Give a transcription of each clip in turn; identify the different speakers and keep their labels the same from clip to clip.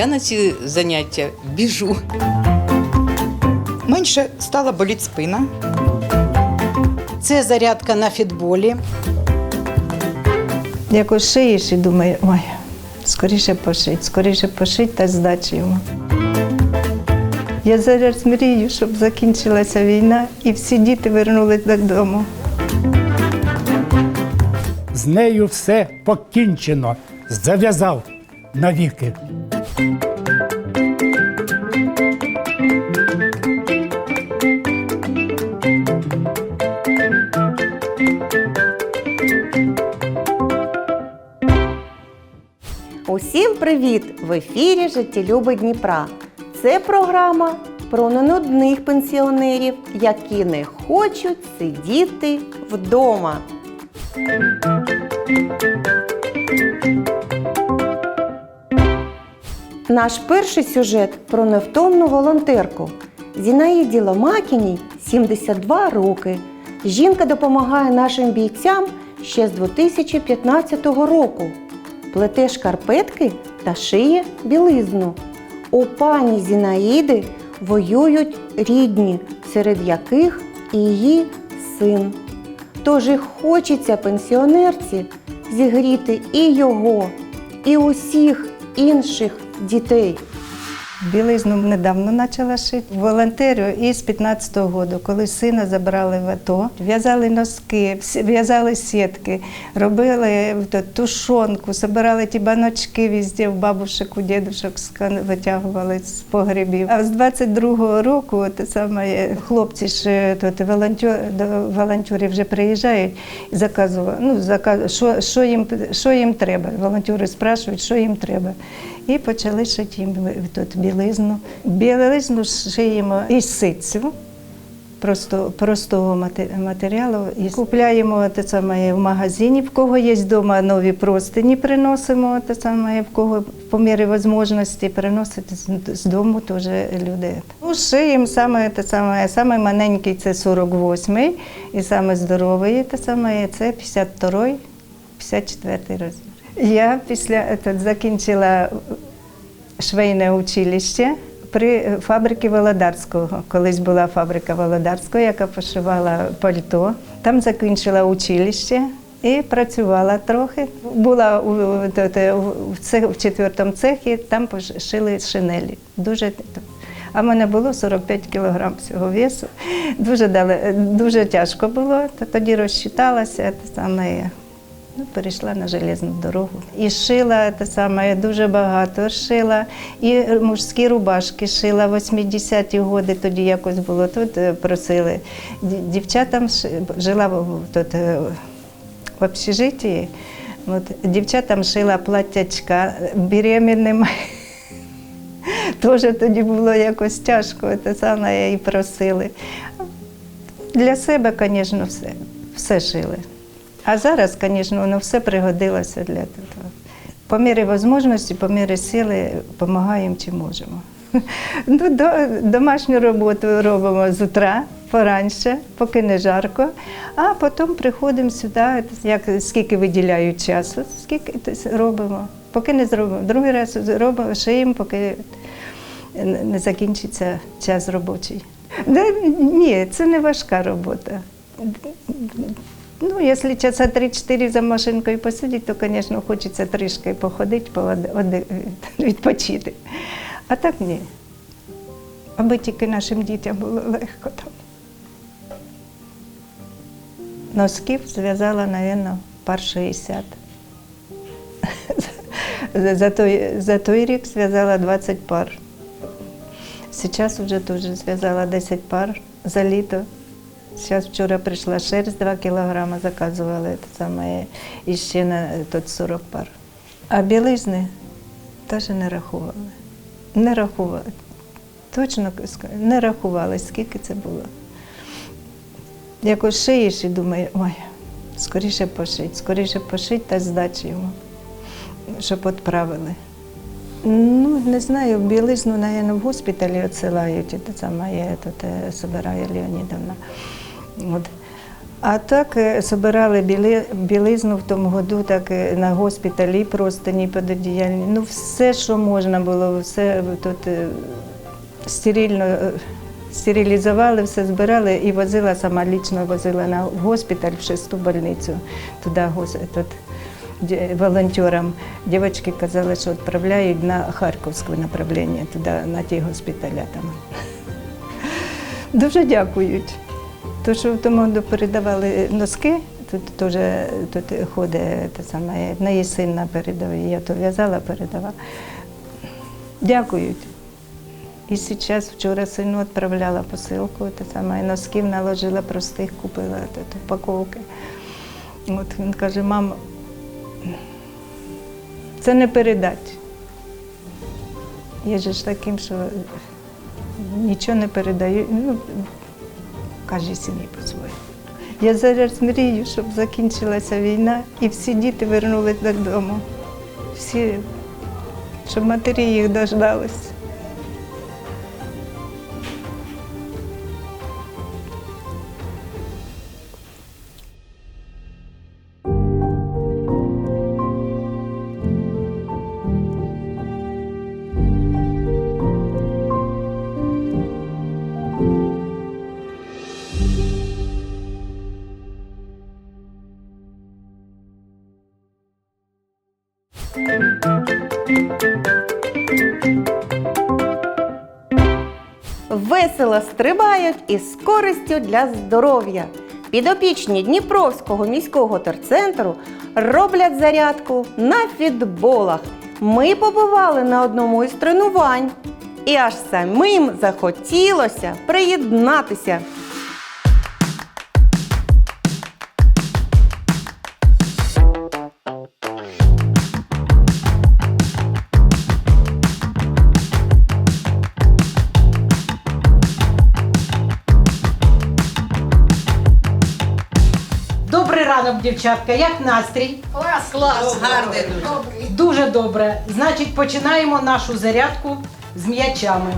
Speaker 1: я на ці заняття біжу.
Speaker 2: Менше стала боліти спина.
Speaker 3: Це зарядка на фітболі. Якось шиєш і думаю, ой, скоріше пошить, скоріше пошить та здачі йому. Я зараз мрію, щоб закінчилася війна і всі діти вернулись додому.
Speaker 4: З нею все покінчено. Зав'язав навіки.
Speaker 5: Привіт! В ефірі Життєлюби Дніпра. Це програма про ненудних пенсіонерів, які не хочуть сидіти вдома. Наш перший сюжет про невтомну волонтерку. Зінаїді Ломакіній 72 роки. Жінка допомагає нашим бійцям ще з 2015 року. Плете шкарпетки та шиє білизну. У пані Зінаїди воюють рідні, серед яких і її син. Тож і хочеться пенсіонерці зігріти і його, і усіх інших дітей.
Speaker 3: Білизну недавно почала шити. Волонтерю із 15-го року, коли сина забрали в АТО, в'язали носки, в'язали сітки, робили тушонку, збирали ті баночки везде, в бабушек, у дідушок витягували з погребів. А з 22-го року те саме, хлопці ж е, тут волонтер, до волонтерів вже приїжджають і заказували, ну, заказ, що, що, їм, що їм треба. Волонтери спрашують, що їм треба. І почали шити їм тут білизну. Білизну шиємо із ситцю, просто, простого мате- матеріалу. І купляємо те саме в магазині. В кого є вдома нові простині, приносимо те саме, в кого по мірі можливості приносити з, з дому теж люди. Ну, шиємо саме те саме, саме маленький це 48-й, і саме здоровий те саме це 52-й, 54-й розмір. Я після е, закінчила швейне училище при фабриці Володарського. Колись була фабрика Володарського, яка пошивала пальто. Там закінчила училище. І працювала трохи. Була у, в, четвертому цехі, там пошили шинелі. Дуже а в мене було 45 кілограм всього весу. Дуже, дали, дуже тяжко було. Тоді розчиталася, саме Ну, перейшла на железну дорогу. І шила те саме дуже багато шила. І мужські рубашки шила 80-ті роки, тоді якось було тут е, просили. Дівчатам жила тут е, в общежитті. От, дівчатам шила платтячка беременним. Теж тоді було якось тяжко, те саме і просили. Для себе, звісно, все, все шили. А зараз, звісно, воно все пригодилося для того. По мірі можливості, по мірі сили допомагаємо чи можемо. Ну, до, домашню роботу робимо з утра, пораньше, поки не жарко, а потім приходимо сюди, як, скільки виділяють часу, скільки робимо. Поки не зробимо. Другий раз робимо, шиємо, поки не закінчиться час робочий. Ні, це не важка робота. Ну, якщо часа 3-4 за машинкою посидіти, то, звісно, хочеться трішки походити, поводи- відпочити. А так ні. Аби тільки нашим дітям було легко там. Носків зв'язала, мабуть, пар 60. За- За той, за той рік зв'язала 20 пар. Зараз вже теж зв'язала 10 пар за літо. Зараз вчора прийшла шерсть 2 кілограми, заказували саме, і ще на тут 40 пар. А білизни теж не рахували. Не рахували. Точно не рахували, скільки це було. Якось шиєш і думаю, ой, скоріше пошить, скоріше пошить та здачі йому, щоб відправили. Ну, не знаю, білизну, мабуть, в госпіталі відсилають, і те саме я тут е, збираю Леонідовна. От. А так е, собирали біли, білизну в тому году, так е, на госпіталі, просто ні пододіяльні. Ну, все, що можна було, все тут е, стерильно. е, Стерилізували, все збирали і возила сама лічно возила на госпіталь в шесту больницю. Туди тут, волонтерам. Дівчатки казали, що відправляють на Харківське направлення, туди, на ті госпіталя там. Дуже дякують. То, що в тому передавали носки, тут теж тут ходить те саме, в неї син на я то в'язала, передавала. Дякують. І зараз вчора сину відправляла посилку, те саме, носків наложила простих, купила тут упаковки. От він каже, мам, це не передать. Я ж таким, що нічого не передаю. Ну, каже сім'ї по-своєму. Я зараз мрію, щоб закінчилася війна і всі діти вернулись додому. Всі, щоб матері їх дождались.
Speaker 5: Весело стрибають із користю для здоров'я. Підопічні Дніпровського міського терцентру роблять зарядку на фітболах. Ми побували на одному із тренувань. І аж самим захотілося приєднатися.
Speaker 6: Ранок, дівчатка. Як настрій?
Speaker 1: Клас, клас, гарний дуже.
Speaker 6: Дуже добре. Значить, починаємо нашу зарядку з м'ячами.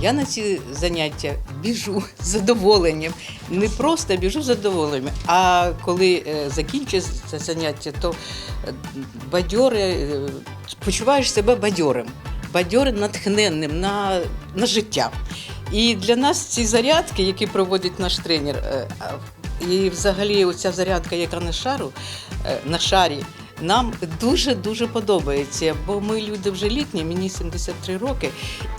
Speaker 1: Я на ці заняття біжу з задоволенням. Не просто біжу задоволенням, а коли е, закінчується заняття, то е, бадьоре, е, почуваєш себе бадьорим, бадьорим, натхненним на, на життя. І для нас ці зарядки, які проводить наш тренер, і взагалі оця зарядка, яка на шару, на шарі, нам дуже дуже подобається, бо ми люди вже літні, мені 73 роки,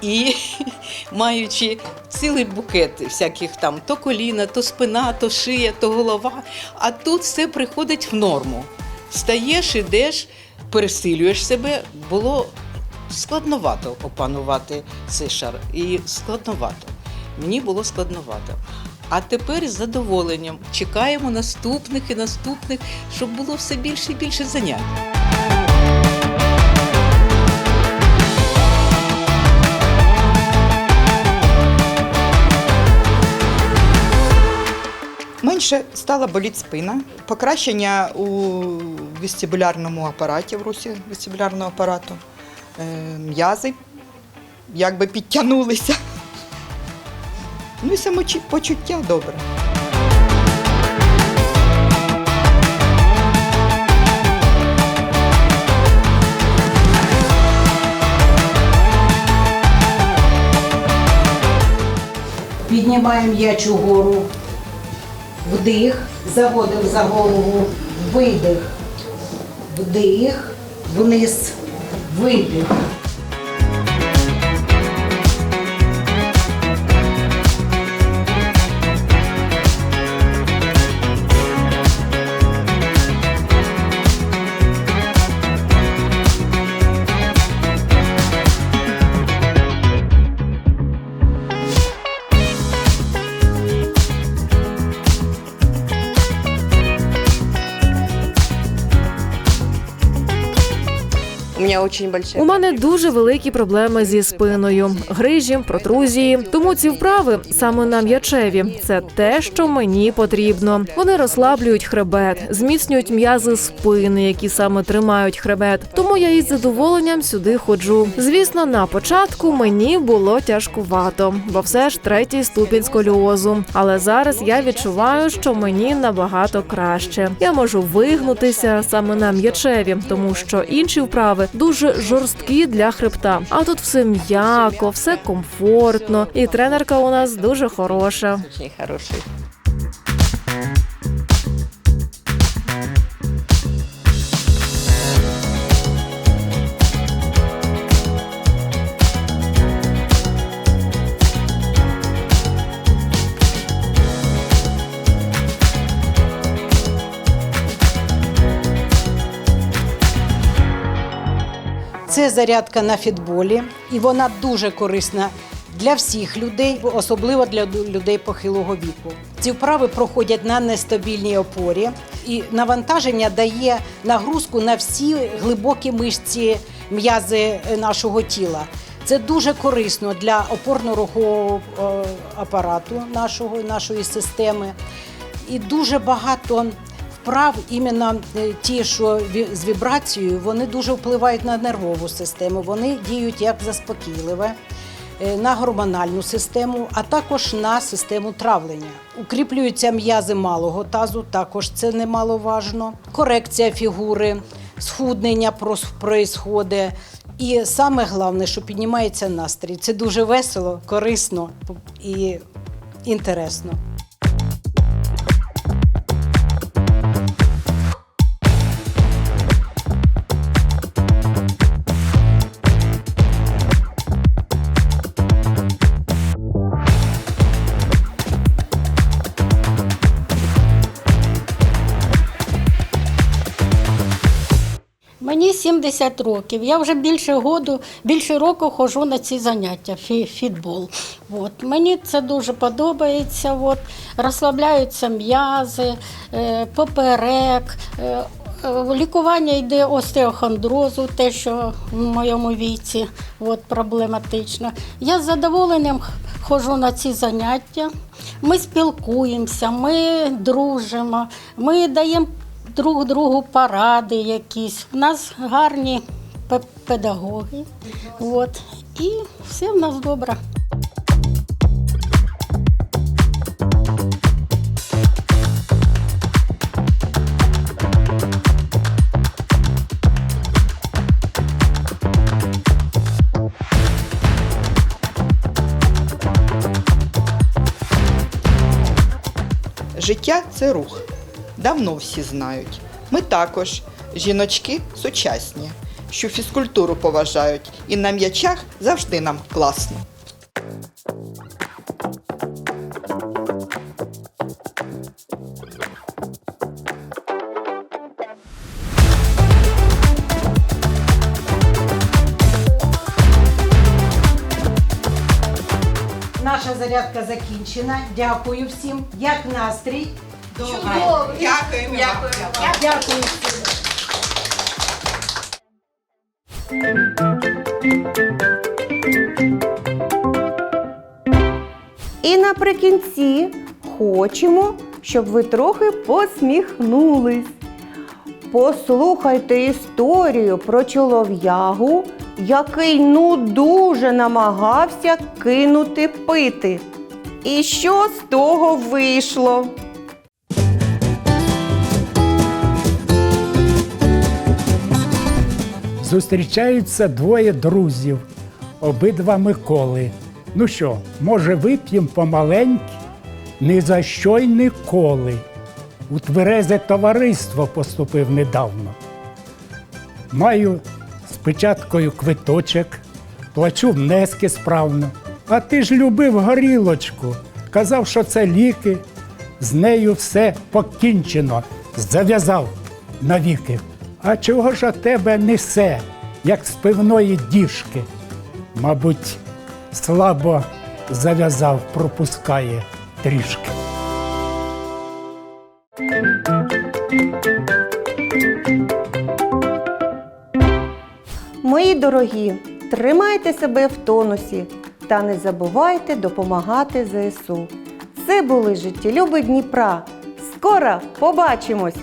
Speaker 1: і маючи цілий букет всяких там то коліна, то спина, то шия, то голова. А тут все приходить в норму. Стаєш, ідеш, пересилюєш себе. Було складновато опанувати цей шар. І складновато. Мені було складновато. А тепер з задоволенням чекаємо наступних і наступних, щоб було все більше і більше занять.
Speaker 2: Менше стала боліти спина, покращення у вестибулярному апараті, в русі вестибулярного апарату, е, м'язи якби підтягнулися. Ну і самопочуття добре.
Speaker 6: Піднімаємо м'яч угору. Вдих. Заводимо за голову. Видих. Вдих. Вниз. Видих.
Speaker 7: Очень большая.
Speaker 8: У мене дуже великі проблеми зі спиною, грижі, протрузії. Тому ці вправи саме на м'ячеві це те, що мені потрібно. Вони розслаблюють хребет, зміцнюють м'язи спини, які саме тримають хребет. Тому я із задоволенням сюди ходжу. Звісно, на початку мені було тяжкувато, бо все ж третій ступінь сколіозу. Але зараз я відчуваю, що мені набагато краще. Я можу вигнутися саме на м'ячеві, тому що інші вправи дуже жорсткі для хребта. А тут все м'яко, все комфортно, і тренерка у нас дуже хороша.
Speaker 7: Хороший.
Speaker 6: Зарядка на фітболі, і вона дуже корисна для всіх людей, особливо для людей похилого віку. Ці вправи проходять на нестабільній опорі, і навантаження дає нагрузку на всі глибокі мишці м'язи нашого тіла. Це дуже корисно для опорно-рухового е, апарату нашого, нашої системи. І дуже багато вправ, іменно е, ті, що з вібрацією, вони дуже впливають на нервову систему. Вони діють як заспокійливе, е, на гормональну систему, а також на систему травлення. Укріплюються м'язи малого тазу, також це немаловажно. Корекція фігури, схуднення прос- І саме головне, що піднімається настрій. Це дуже весело, корисно і інтересно.
Speaker 9: Мені 70 років. Я вже більше году, більше року ходжу на ці заняття, фітбол. От. Мені це дуже подобається. От. Розслабляються м'язи, е, поперек. е, е, Лікування йде остеохондрозу, те, що в моєму віці от, проблематично. Я з задоволенням ходжу на ці заняття. Ми спілкуємося, ми дружимо, ми даємо друг другу поради якісь. У нас гарні педагоги. От. І все в нас добре.
Speaker 2: Життя це рух. Давно всі знають. Ми також, жіночки сучасні, що фізкультуру поважають, і на м'ячах завжди нам класно.
Speaker 6: Наша зарядка закінчена. Дякую всім. Як настрій?
Speaker 2: Дякуємо. Дякуємо.
Speaker 6: Дякую всім.
Speaker 5: І наприкінці хочемо, щоб ви трохи посміхнулись. Послухайте історію про чолов'ягу, який ну дуже намагався кинути пити. І що з того вийшло?
Speaker 4: Зустрічаються двоє друзів, обидва Миколи. Ну що, може, вип'ємо помаленьки? Ні за що й ніколи. У тверезе товариство поступив недавно. Маю з печаткою квиточок, плачу внески справно. А ти ж любив горілочку. Казав, що це ліки. З нею все покінчено. Зав'язав навіки. А чого ж от тебе несе, як з пивної діжки? Мабуть, слабо зав'язав, пропускає трішки.
Speaker 5: Мої дорогі, тримайте себе в тонусі та не забувайте допомагати ЗСУ. Це були життєлюби Дніпра. Скоро побачимось!